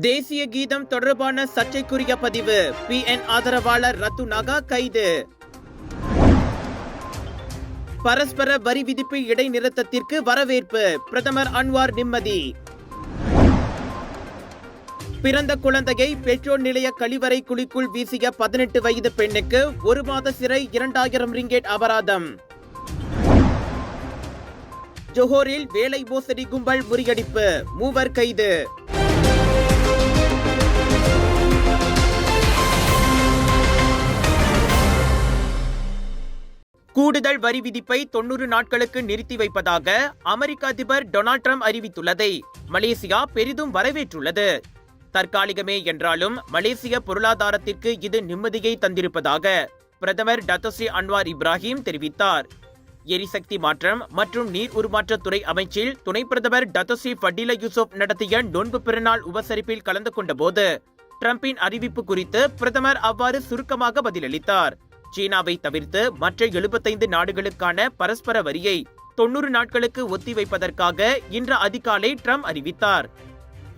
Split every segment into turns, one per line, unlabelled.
தேசிய கீதம் தொடர்பான சர்ச்சைக்குரிய பதிவு. பி. என். ஆதரவாளர் ரத்து நகா கைது. பரஸ்பர வரி விதிப்பு இடைநிறுத்தத்திற்கு வரவேற்பு. பிரதமர் அன்வார் நிம்மதி. பிறந்த குழந்தையை பெட்ரோல் நிலைய கழிவறை குழிக்குள் வீசிய பதினெட்டு வயது பெண்ணுக்கு ஒரு மாத சிறை இரண்டாயிரம் ரிங்கேட் அபராதம். ஜொஹோரில் வேலை மோசடி கும்பல் முறியடிப்பு. மூவர் கைது. கூடுதல் வரி விதிப்பை தொன்னூறு நாட்களுக்கு நிறுத்தி வைப்பதாக அமெரிக்க அதிபர் டொனால்ட் ட்ரம்ப் அறிவித்துள்ளதை மலேசியா பெரிதும் வரவேற்றுள்ளது. தற்காலிகமே என்றாலும் மலேசிய பொருளாதாரத்திற்கு இது நிம்மதியை தந்திருப்பதாக பிரதமர் டத்தஸ்ரீ அன்வார் இப்ராஹிம் தெரிவித்தார். எரிசக்தி மாற்றம் மற்றும் நீர் உருமாற்றத்துறை அமைச்சில் துணை பிரதமர் டத்தோஸ்ரீ ஃபட்டில யூசுப் நடத்திய நோன்பு பிறநாள் உபசரிப்பில் கலந்து கொண்டபோது ட்ரம்பின் அறிவிப்பு குறித்து பிரதமர் அவ்வாறு சுருக்கமாக பதிலளித்தார். சீனாவை தவிர்த்து மற்ற எழுபத்தைந்து நாடுகளுக்கான பரஸ்பர வரியை தொன்னூறு நாட்களுக்கு ஒத்திவைப்பதற்காக இன்று அதிகாலை ட்ரம்ப் அறிவித்தார்.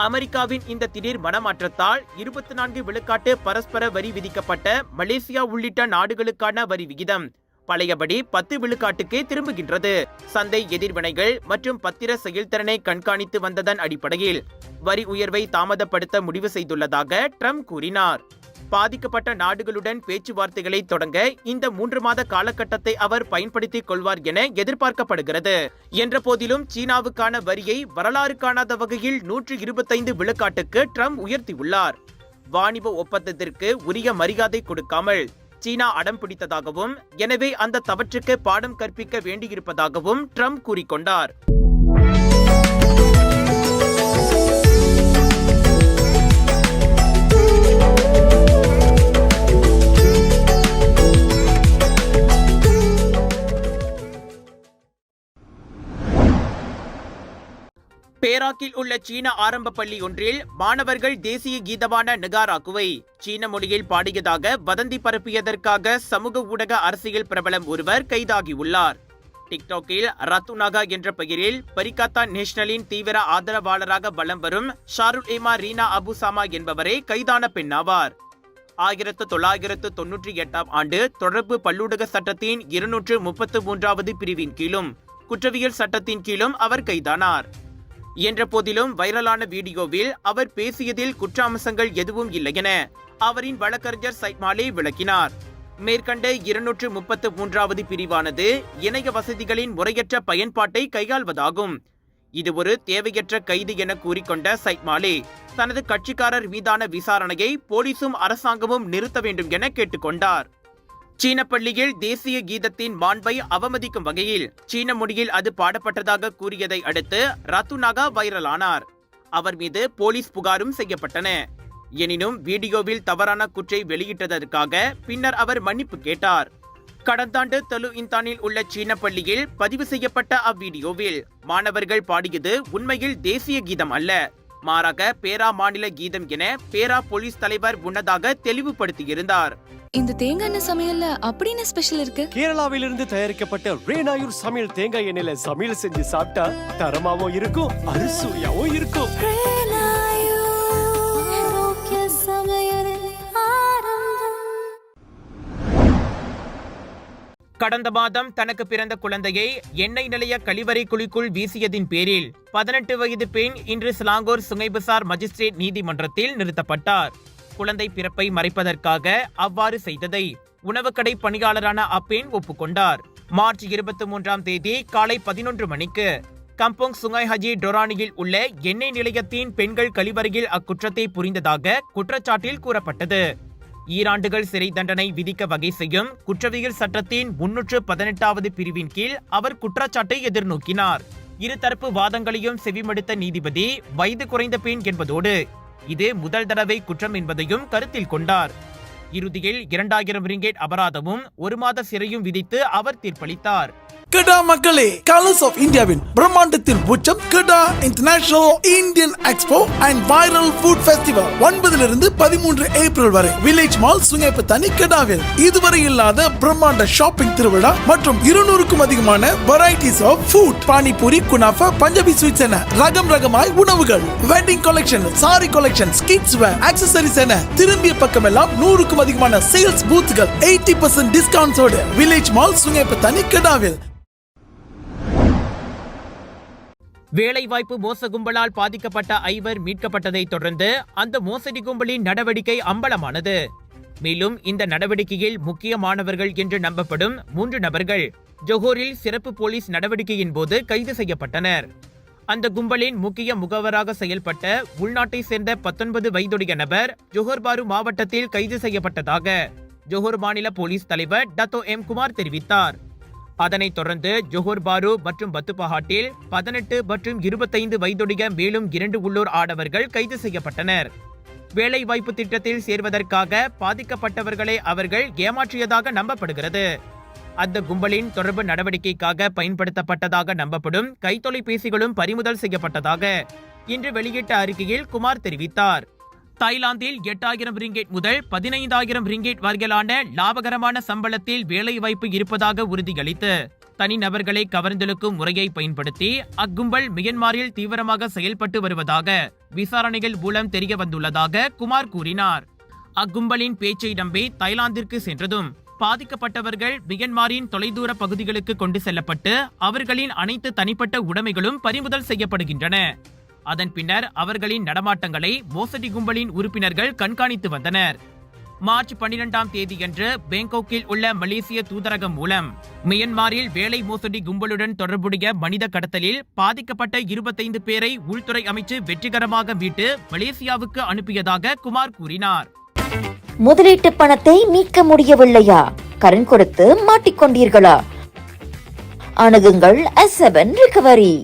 அமெரிக்காவின் இந்த திடீர் மனமாற்றத்தால் இருபத்தி நான்கு விழுக்காட்டு பரஸ்பர வரி விதிக்கப்பட்ட மலேசியா உள்ளிட்ட நாடுகளுக்கான வரி விகிதம் பழையபடி பத்து விழுக்காட்டுக்கே திரும்புகின்றது. சந்தை எதிர்வினைகள் மற்றும் பத்திர செயல்திறனை கண்காணித்து வந்ததன் அடிப்படையில் வரி உயர்வை தாமதப்படுத்த முடிவு செய்துள்ளதாக ட்ரம்ப் கூறினார். பாதிக்கப்பட்ட நாடுகளுடன் பேச்சுவார்த்தைகளை தொடங்க இந்த மூன்று மாத காலகட்டத்தை அவர் பயன்படுத்திக் கொள்வார் என எதிர்பார்க்கப்படுகிறது. என்ற போதிலும் சீனாவுக்கான வரியை வரலாறு காணாத வகையில் நூற்று இருபத்தைந்து விழுக்காட்டுக்கு ட்ரம்ப் உயர்த்தியுள்ளார். வாணிப ஒப்பந்தத்திற்கு உரிய மரியாதை கொடுக்காமல் சீனா அடம் பிடித்ததாகவும் எனவே அந்த தவற்றுக்கு பாடம் கற்பிக்க வேண்டியிருப்பதாகவும் ட்ரம்ப் கூறிக்கொண்டார். பேராக்கில் உள்ள சீன ஆரம்ப பள்ளி ஒன்றில் மாணவர்கள் தேசிய கீதமான நகாராக்குவை சீன மொழியில் பாடியதாக வதந்தி பரப்பியதற்காக சமூக ஊடக அரசியல் பிரபலம் ஒருவர் கைதாகியுள்ளார். டிக்டாக்கில் ரத்துநாகா என்ற பெயரில் பரிகாத்தா நேஷனலின் தீவிர ஆதரவாளராக வலம் வரும் ஷாருல் இமா ரீனா அபுசாமா என்பவரே கைதான பெண்ணாவார். ஆயிரத்து தொள்ளாயிரத்து தொன்னூற்றி எட்டாம் ஆண்டு தொடர்பு பல்லூடக சட்டத்தின் இருநூற்று முப்பத்து மூன்றாவது பிரிவின் கீழும் குற்றவியல் சட்டத்தின் கீழும் அவர் கைதானார். என்ற போதிலும் வைரலான வீடியோவில் அவர் பேசியதில் குற்ற அம்சங்கள் எதுவும் இல்லை என அவரின் வழக்கறிஞர் சைட்மாலே விளக்கினார். மேற்கண்ட இருநூற்று முப்பத்து மூன்றாவது பிரிவானது இணைய வசதிகளின் முறையற்ற பயன்பாட்டை கையாள்வதாகும். இது ஒரு தேவையற்ற கைது என கூறிக்கொண்ட சைட்மாலே தனது கட்சிக்காரர் மீதான விசாரணையை போலீசும் அரசாங்கமும் நிறுத்த வேண்டும் என கேட்டுக்கொண்டார். சீன பள்ளியில் தேசிய கீதத்தின் மாண்பை அவமதிக்கும் வகையில் சீன மொழியில் அது பாடப்பட்டதாக கூறியதை அடுத்து ரத்துநாகா வைரலானார். அவர் மீது போலீஸ் புகாரும் செய்யப்பட்டன. எனினும் வீடியோவில் தவறான குற்றை வெளியிட்டதற்காக பின்னர் அவர் மன்னிப்பு கேட்டார். கடந்த ஆண்டு தலு இந்தானில் உள்ள சீன பள்ளியில் பதிவு செய்யப்பட்ட அவ்வீடியோவில் மாணவர்கள் பாடியது உண்மையில் தேசிய கீதம் அல்ல. மாறாக பேரா மாநில கீதம் என பேரா போலீஸ் தலைவர் முன்னதாக தெளிவுபடுத்தியிருந்தார்.
இந்த தேங்காய் எண்ணெய் சமையல்ல அப்படி என்ன ஸ்பெஷல் இருக்கு?
கேரளாவிலிருந்து தயாரிக்கப்பட்ட ரேனாயூர் சமையல் தேங்காய் எண்ணெயில சமையல் செஞ்சு சாப்பிட்டா தரமாவும் இருக்கும் அறுசுவையாவும் இருக்கும்.
கடந்த மாதம் தனக்கு பிறந்த குழந்தையை எண்ணெய் நிலைய கழிவறை குழிக்குள் வீசியதின் பேரில் பதினெட்டு வயது பெண் இன்று சிலாங்கூர் சுங்கைபசார் மஜிஸ்ட்ரேட் நீதிமன்றத்தில் நிறுத்தப்பட்டார். குழந்தை பிறப்பை மறைப்பதற்காக அவ்வாறு செய்ததை உணவுக்கடை பணியாளரான அப்பேன் ஒப்புக்கொண்டார். மார்ச் இருபத்தி மூன்றாம் தேதி காலை பதினொன்று மணிக்கு கம்போங் சுங்காய் ஹஜி டொரானியில் உள்ள எண்ணெய் நிலையத்தின் பெண்கள் கழிவறையில் அக்குற்றத்தை புரிந்ததாக குற்றச்சாட்டில் கூறப்பட்டது. ஈராண்டுகள் சிறை தண்டனை விதிக்க வகை செய்யும் குற்றவியல் சட்டத்தின் முன்னூற்று பதினெட்டாவது பிரிவின் கீழ் அவர் குற்றச்சாட்டை எதிர்நோக்கினார். இருதரப்பு வாதங்களையும் செவிமடுத்த நீதிபதி வயது குறைந்த பெண் என்பதோடு இது முதல் தடவை குற்றம் என்பதையும் கருத்தில் கொண்டார். இறுதியில் இரண்டாயிரம் ரிங்கேட் அபராதமும் ஒரு மாத சிறையும் விதித்து அவர் தீர்ப்பளித்தார்.
கெடா மக்களே கலர்ஸ் ஆஃப் இந்தியாவின் பிரம்மாண்டத்தின் உச்சம் Kedah international Indian expo and viral food festival ஒன்பதிலிருந்து பதிமூன்று ஏப்ரல் வரை. வில்லேஜ் மால் சுங்கேப்பத்தனி கெடாவில் இதுவரை இல்லாத பிரம்மாண்ட ஷாப்பிங் திருவிழா மற்றும் இருநூறுக்கும் அதிகமான வெரைட்டிஸ் ஆஃப் ஃபுட் பானிபூரி குனாஃபா பஞ்சாபி ஸ்வீட்ஸ் என ரகம் ரகமாய் உணவுகள். Wedding collection sari collection kids wear accessories என திரும்பிய பக்கமெல்லாம் நூறுக்கும் அதிகமான சேல்ஸ் பூத்துகள் எயிட்டி பர்சன்ட் டிஸ்கவுண்ட்ஸோடு வில்லேஜ் மால் சுங்கேப்பத்தனி கெடாவில்
வேலைவாய்ப்பு மோச கும்பலால் பாதிக்கப்பட்ட ஐவர் மீட்கப்பட்டதை தொடர்ந்து அந்த மோசடி கும்பலின் நடவடிக்கை அம்பலமானது. மேலும் இந்த நடவடிக்கையில் முக்கியமானவர்கள் என்று நம்பப்படும் மூன்று நபர்கள் ஜொஹோரில் சிறப்பு போலீஸ் நடவடிக்கையின் போது கைது செய்யப்பட்டனர். அந்த கும்பலின் முக்கிய முகவராக செயல்பட்ட உள்நாட்டை சேர்ந்த பத்தொன்பது வயதுடைய நபர் ஜொஹர்பாரு மாவட்டத்தில் கைது செய்யப்பட்டதாக ஜொஹர் மாநில போலீஸ் தலைவர் டத்தோ எம் குமார் தெரிவித்தார். அதனைத் தொடர்ந்து ஜொஹூர் பாரு மற்றும் பத்துபஹாட்டில் பதினெட்டு மற்றும் இருபத்தைந்து வயதுடைய மேலும் இரண்டு உள்ளூர் ஆடவர்கள் கைது செய்யப்பட்டனர். வேலைவாய்ப்பு திட்டத்தில் சேர்வதற்காக பாதிக்கப்பட்டவர்களை அவர்கள் ஏமாற்றியதாக நம்பப்படுகிறது. அந்த கும்பலின் தொடர்பு நடவடிக்கைக்காக பயன்படுத்தப்பட்டதாக நம்பப்படும் கைத்தொலைபேசிகளும் பறிமுதல் செய்யப்பட்டதாக இன்று வெளியிட்ட அறிக்கையில் குமார் தெரிவித்தார். தாய்லாந்தில் எட்டாயிரம் ரிங்கெட் முதல் பதினைந்தாயிரம் ரிங்கெட் வரையிலான லாபகரமான சம்பளத்தில் வேலைவாய்ப்பு இருப்பதாக உறுதியளித்து தனிநபர்களை கவர்ந்தெழுக்கும் முறையை பயன்படுத்தி அக்கும்பல் மியன்மாரில் தீவிரமாக செயல்பட்டு வருவதாக விசாரணைகள் மூலம் தெரிய வந்துள்ளதாக குமார் கூறினார். அக்கும்பலின் பேச்சை நம்பி தாய்லாந்திற்கு சென்றதும் பாதிக்கப்பட்டவர்கள் மியன்மாரின் தொலைதூர பகுதிகளுக்கு கொண்டு செல்லப்பட்டு அவர்களின் அனைத்து தனிப்பட்ட உடைமைகளும் பறிமுதல் செய்யப்படுகின்றன. அதன் பின்னர் அவர்களின் நடமாட்டங்களை மோசடி கும்பலின் உறுப்பினர்கள் கண்காணித்து வந்தனர். மார்ச் பன்னிரெண்டாம் தேதியன்று பேங்காக்கில் உள்ள மலேசிய தூதரகம் மூலம் மியன்மாரில் வேலை மோசடி கும்பலுடன் தொடர்புடைய மனித கடத்தலில் பாதிக்கப்பட்ட இருபத்தைந்து பேரை உள்துறை அமைச்சு வெற்றிகரமாக மீட்டு மலேசியாவுக்கு அனுப்பியதாக குமார் கூறினார்.
முதலீட்டு பணத்தை மீட்க முடியவில்லையா? கடன் கொடுத்து மாட்டிக்கொண்டீர்களா? அணுகுங்கள் ரிகவரி